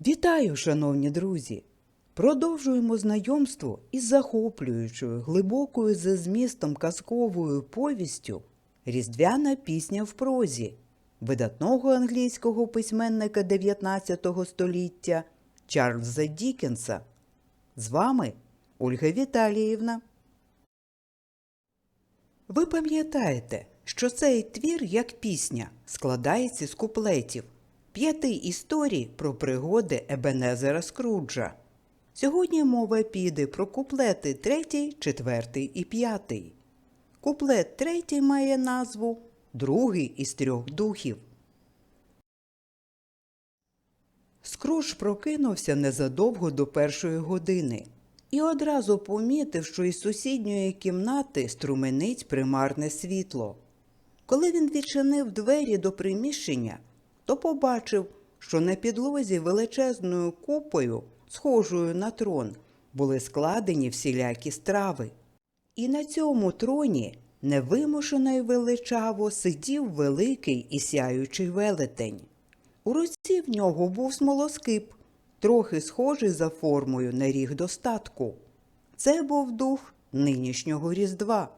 Вітаю, шановні друзі! Продовжуємо знайомство із захоплюючою, глибокою за змістом казковою повістю Різдвяна пісня в прозі видатного англійського письменника 19 століття Чарльза Дікенса. З вами Ольга Віталіївна. Ви пам'ятаєте, що цей твір, як пісня, складається з куплетів п'яти історій про пригоди Ебенезера Скруджа. Сьогодні мова піде про куплети третій, четвертий і п'ятий. Куплет третій має назву Другий із трьох духів. Скрудж прокинувся незадовго до першої години і одразу помітив, що із сусідньої кімнати струменить примарне світло. Коли він відчинив двері до приміщення, то побачив, що на підлозі величезною купою, схожою на трон, були складені всілякі страви. І на цьому троні невимушено й величаво сидів великий і сяючий велетень. У руці в нього був смолоскип, трохи схожий за формою на ріг достатку. Це був дух нинішнього Різдва.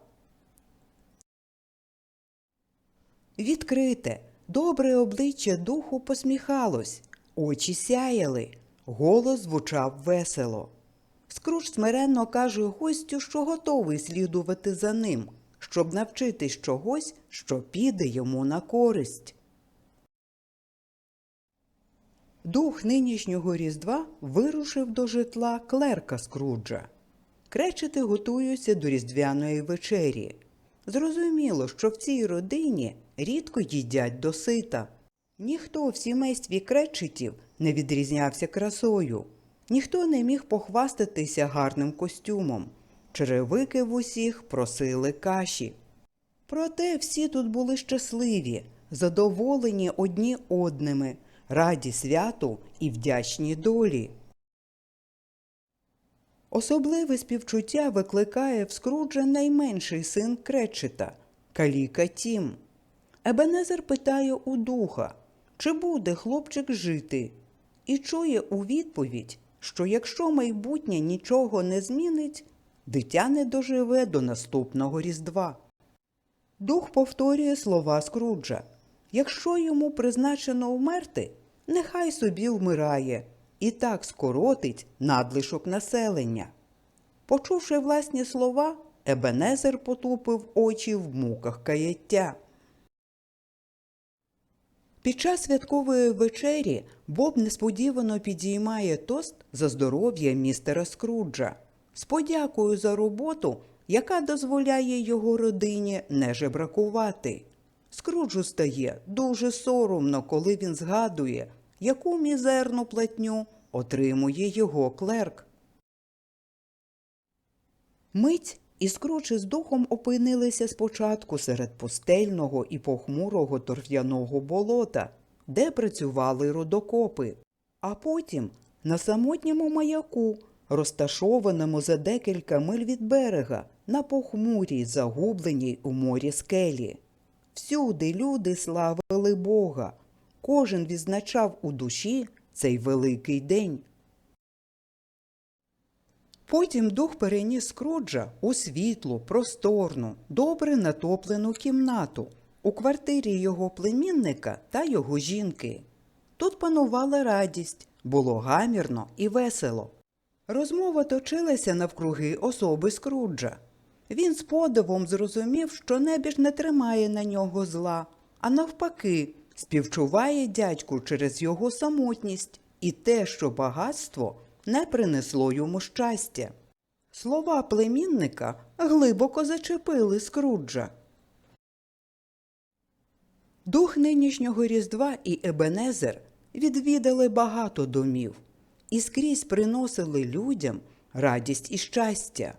Відкрите, добре обличчя духу посміхалось, очі сяяли, голос звучав весело. Скруч смиренно каже гостю, що готовий слідувати за ним, щоб навчитись чогось, що піде йому на користь. Дух нинішнього Різдва вирушив до житла клерка Скруджа. Кречети готуються до різдвяної вечері. Зрозуміло, що в цій родині рідко їдять досита. Ніхто в сімействі кречетів не відрізнявся красою, ніхто не міг похвастатися гарним костюмом. Черевики в усіх просили каші. Проте всі тут були щасливі, задоволені одні одними, раді святу і вдячні долі. Особливе співчуття викликає в Скруджа найменший син Кречета – Каліка Тім. Ебенезер питає у духа, чи буде хлопчик жити, і чує у відповідь, що якщо майбутнє нічого не змінить, дитя не доживе до наступного Різдва. Дух повторює слова Скруджа. Якщо йому призначено вмерти, нехай собі вмирає і так скоротить надлишок населення. Почувши власні слова, Ебенезер потупив очі в муках каяття. Під час святкової вечері Боб несподівано підіймає тост за здоров'я містера Скруджа з подякою за роботу, яка дозволяє його родині не жебракувати. Скруджу стає дуже соромно, коли він згадує, яку мізерну платню отримує його клерк. Мить і Скруч із духом опинилися спочатку серед пустельного і похмурого торф'яного болота, де працювали рудокопи, а потім на самотньому маяку, розташованому за декілька миль від берега, на похмурій, загубленій у морі скелі. Всюди люди славили Бога, кожен відзначав у душі цей великий день. Потім дух переніс Скруджа у світлу, просторну, добре натоплену кімнату у квартирі його племінника та його жінки. Тут панувала радість, було гамірно і весело. Розмова точилася навкруги особи Скруджа. Він з подивом зрозумів, що небіж не тримає на нього зла, а навпаки, співчуває дядьку через його самотність і те, що багатство не принесло йому щастя. Слова племінника глибоко зачепили Скруджа. Дух нинішнього Різдва і Ебенезер відвідали багато домів і скрізь приносили людям радість і щастя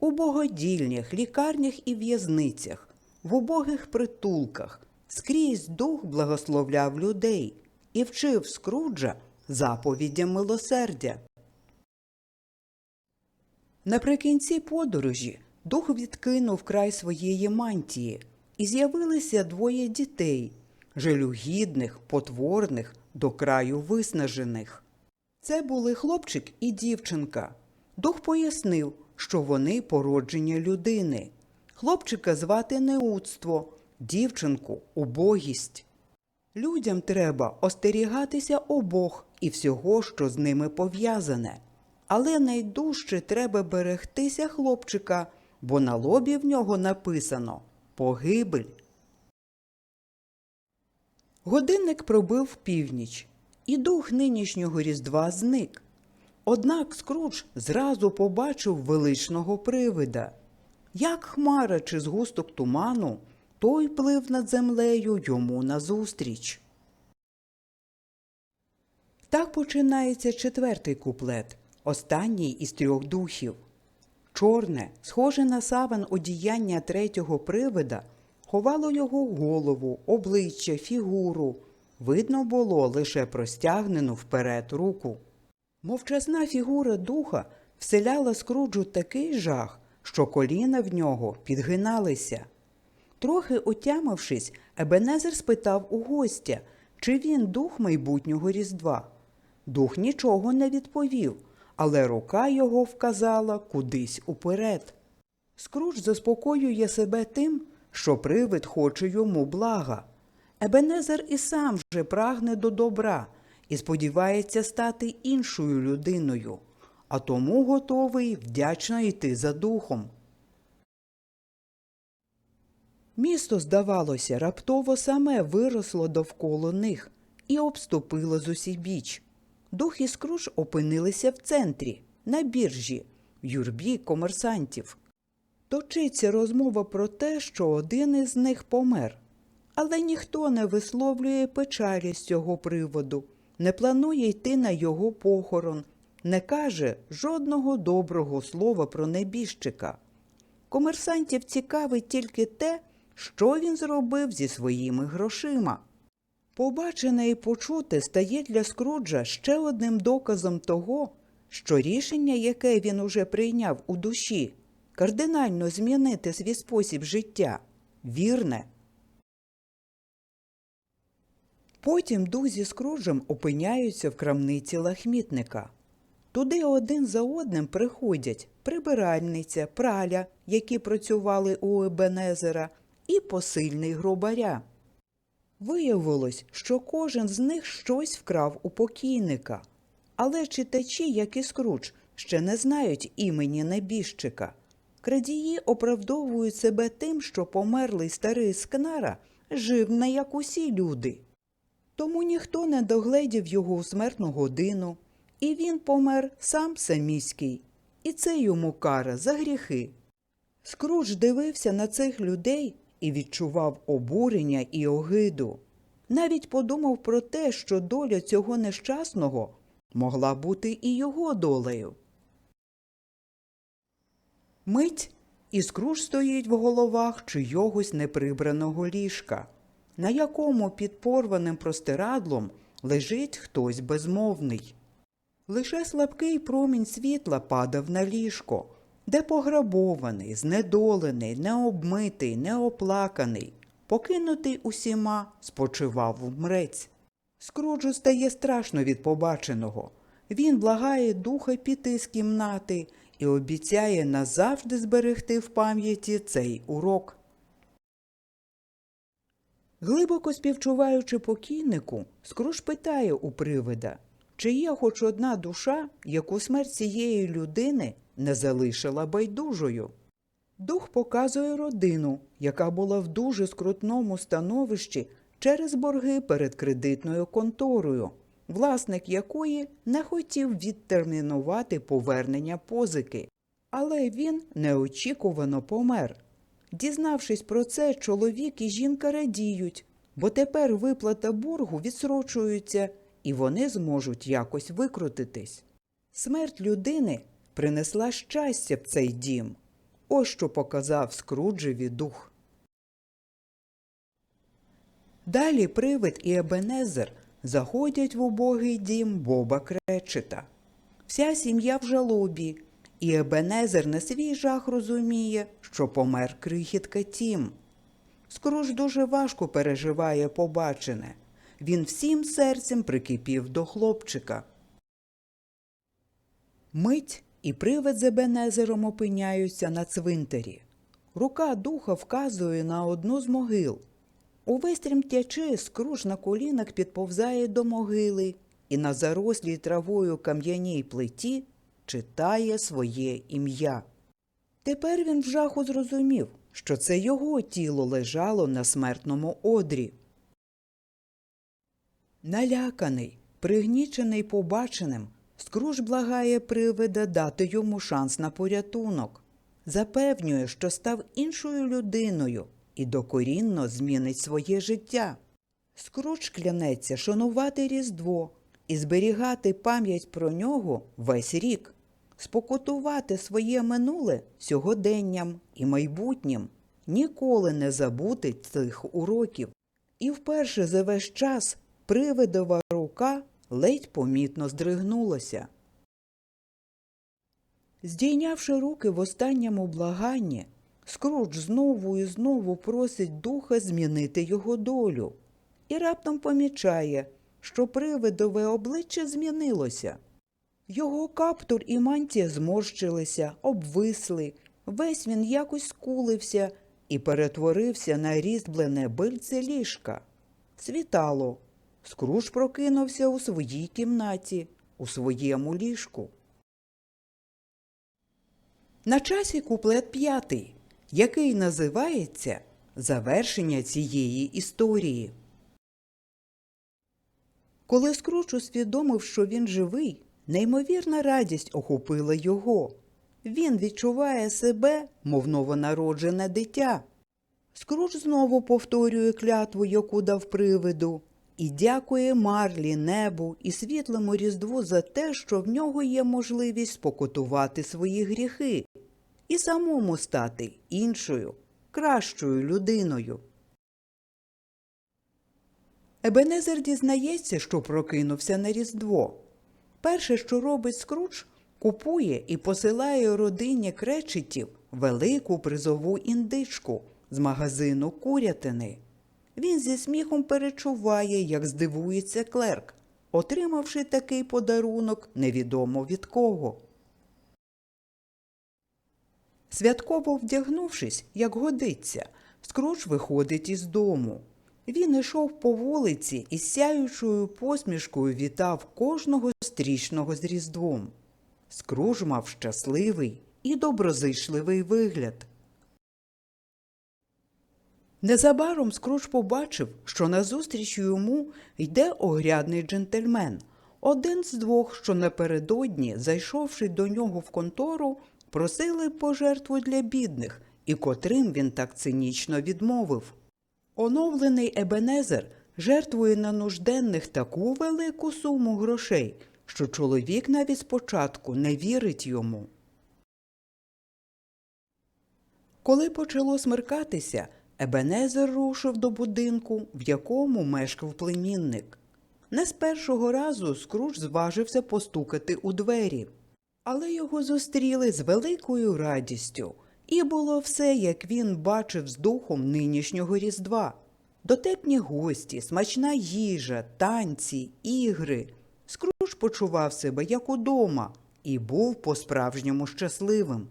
у богодільнях, лікарнях і в'язницях, в убогих притулках. Скрізь дух благословляв людей і вчив Скруджа заповідям милосердя. Наприкінці подорожі дух відкинув край своєї мантії, і з'явилися двоє дітей жалюгідних, потворних, до краю виснажених. Це були хлопчик і дівчинка. Дух пояснив, що вони породження людини. Хлопчика звати неудство, дівчинку убогість. Людям треба остерігатися обох і всього, що з ними пов'язане. Але найдужче треба берегтися хлопчика, бо на лобі в нього написано погибель. Годинник пробив північ, і дух нинішнього різдва зник. Однак Скрудж зразу побачив величного привида. Як хмара чи згусток туману, той плив над землею йому назустріч. Так починається четвертий куплет, останній із трьох духів. Чорне, схоже на саван одіяння третього привида, ховало його голову, обличчя, фігуру. Видно було лише простягнену вперед руку. Мовчазна фігура духа вселяла Скруджу такий жах, що коліна в нього підгиналися. Трохи отямившись, Ебенезер спитав у гостя, чи він дух майбутнього різдва. Дух нічого не відповів, але рука його вказала кудись уперед. Скрудж заспокоює себе тим, що привид хоче йому блага. Ебенезер і сам вже прагне до добра і сподівається стати іншою людиною, а тому готовий вдячно йти за духом. Місто, здавалося, раптово саме виросло довкола них і обступило з усіх біч. Дух і Скруж опинилися в центрі, на біржі, в юрбі комерсантів. Точиться розмова про те, що один із них помер. Але ніхто не висловлює печалі з цього приводу, не планує йти на його похорон, не каже жодного доброго слова про небіжчика. Комерсантів цікавить тільки те, що він зробив зі своїми грошима. Побачене і почуте стає для Скруджа ще одним доказом того, що рішення, яке він уже прийняв у душі, кардинально змінити свій спосіб життя, вірне. Потім дух зі Скруджем опиняються в крамниці лахмітника. Туди один за одним приходять прибиральниця, праля, які працювали у Ебенезера, і посильний гробаря. Виявилось, що кожен з них щось вкрав у покійника. Але читачі, як і Скрудж, ще не знають імені небіжчика. Крадії оправдовують себе тим, що померлий старий скнара жив не як усі люди. Тому ніхто не догледів його у смертну годину, і він помер сам саміський, і це йому кара за гріхи. Скрудж дивився на цих людей і відчував обурення і огиду. Навіть подумав про те, що доля цього нещасного могла бути і його долею. Мить і Скрудж стоїть в головах чийогось неприбраного ліжка, на якому під порваним простирадлом лежить хтось безмовний. Лише слабкий промінь світла падав на ліжко, де пограбований, знедолений, необмитий, неоплаканий, покинутий усіма, спочивав вмрець. Скруджу стає страшно від побаченого. Він благає духа піти з кімнати і обіцяє назавжди зберегти в пам'яті цей урок. Глибоко співчуваючи покійнику, Скруж питає у привида, чи є хоч одна душа, яку смерть цієї людини не залишила байдужою. Дух показує родину, яка була в дуже скрутному становищі через борги перед кредитною конторою, власник якої не хотів відтермінувати повернення позики. Але він неочікувано помер. Дізнавшись про це, чоловік і жінка радіють, бо тепер виплата боргу відсрочується, і вони зможуть якось викрутитись. Смерть людини принесла щастя в цей дім. Ось що показав Скруджеві дух. Далі привид і Ебенезер заходять в убогий дім Боба Кречета. Вся сім'я в жалобі, і Ебенезер на свій жах розуміє, що помер крихітка Тім. Скрудж дуже важко переживає побачене. Він всім серцем прикипів до хлопчика. Мить і привид з Ебенезером опиняються на цвинтарі. Рука духа вказує на одну з могил. Увесь тремтячи, скруж на колінах підповзає до могили і на зарослій травою кам'яній плиті читає своє ім'я. Тепер він в жаху зрозумів, що це його тіло лежало на смертному одрі. Наляканий, пригнічений побаченим, Скруж благає привида дати йому шанс на порятунок. Запевнює, що став іншою людиною і докорінно змінить своє життя. Скруч клянеться шанувати Різдво і зберігати пам'ять про нього весь рік, спокутувати своє минуле сьогоденням і майбутнім, ніколи не забути цих уроків. І вперше за весь час привидова рука ледь помітно здригнулася. Здійнявши руки в останньому благанні, Скрудж знову і знову просить духа змінити його долю і раптом помічає, що привидове обличчя змінилося. Його каптур і мантія зморщилися, обвисли, весь він якось скулився і перетворився на різьблене бильце ліжка. Світало. Скруж прокинувся у своїй кімнаті, у своєму ліжку. На часі куплет п'ятий, який називається Завершення цієї історії. Коли Скруч усвідомив, що він живий, неймовірна радість охопила його. Він відчуває себе, мов новонароджене дитя. Скруч знову повторює клятву, яку дав привиду, і дякує Марлі, небу і світлому різдву за те, що в нього є можливість спокутувати свої гріхи і самому стати іншою, кращою людиною. Ебенезер дізнається, що прокинувся на Різдво. Перше, що робить Скруч, купує і посилає родині кречетів велику призову індичку з магазину курятини. Він зі сміхом перечуває, як здивується клерк, отримавши такий подарунок невідомо від кого. Святково вдягнувшись, як годиться, Скруч виходить із дому. Він ішов по вулиці і сяючою посмішкою вітав кожного стрічного з Різдвом. Скруж мав щасливий і доброзичливий вигляд. Незабаром Скруч побачив, що назустріч йому йде огрядний джентльмен, один з двох, що напередодні, зайшовши до нього в контору, просили пожертву для бідних, і котрим він так цинічно відмовив. Оновлений Ебенезер жертвує на нужденних таку велику суму грошей, що чоловік навіть спочатку не вірить йому. Коли почало смеркатися, Ебенезер рушив до будинку, в якому мешкав племінник. Не з першого разу Скруч зважився постукати у двері, але його зустріли з великою радістю, і було все, як він бачив з духом нинішнього Різдва. Дотепні гості, смачна їжа, танці, ігри. Скруч почував себе як удома і був по-справжньому щасливим.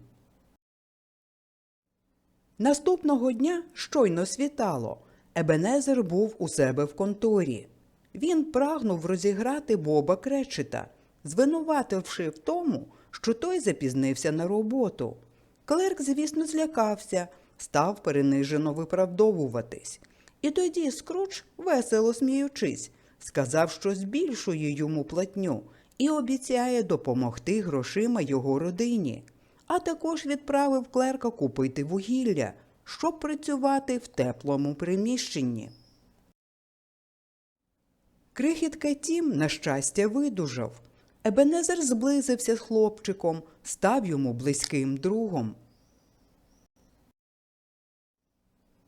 Наступного дня щойно світало. Ебенезер був у себе в конторі. Він прагнув розіграти Боба Кречета, звинувативши в тому, що той запізнився на роботу. Клерк, звісно, злякався, став перенижено виправдовуватись. І тоді Скруч, весело сміючись, сказав, що збільшує йому платню і обіцяє допомогти грошима його родині а також відправив клерка купити вугілля, щоб працювати в теплому приміщенні. Крихітка Тім, на щастя, видужав. Ебенезер зблизився з хлопчиком, став йому близьким другом.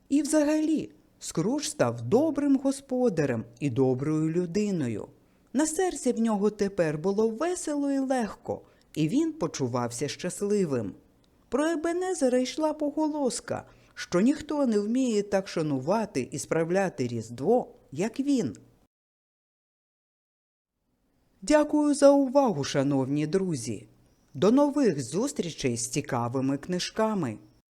І взагалі Скруч став добрим господарем і доброю людиною. На серці в нього тепер було весело і легко, і він почувався щасливим. Про Ебенезера йшла поголоска, що ніхто не вміє так шанувати і справляти Різдво, як він. Дякую за увагу, шановні друзі. До нових зустрічей з цікавими книжками.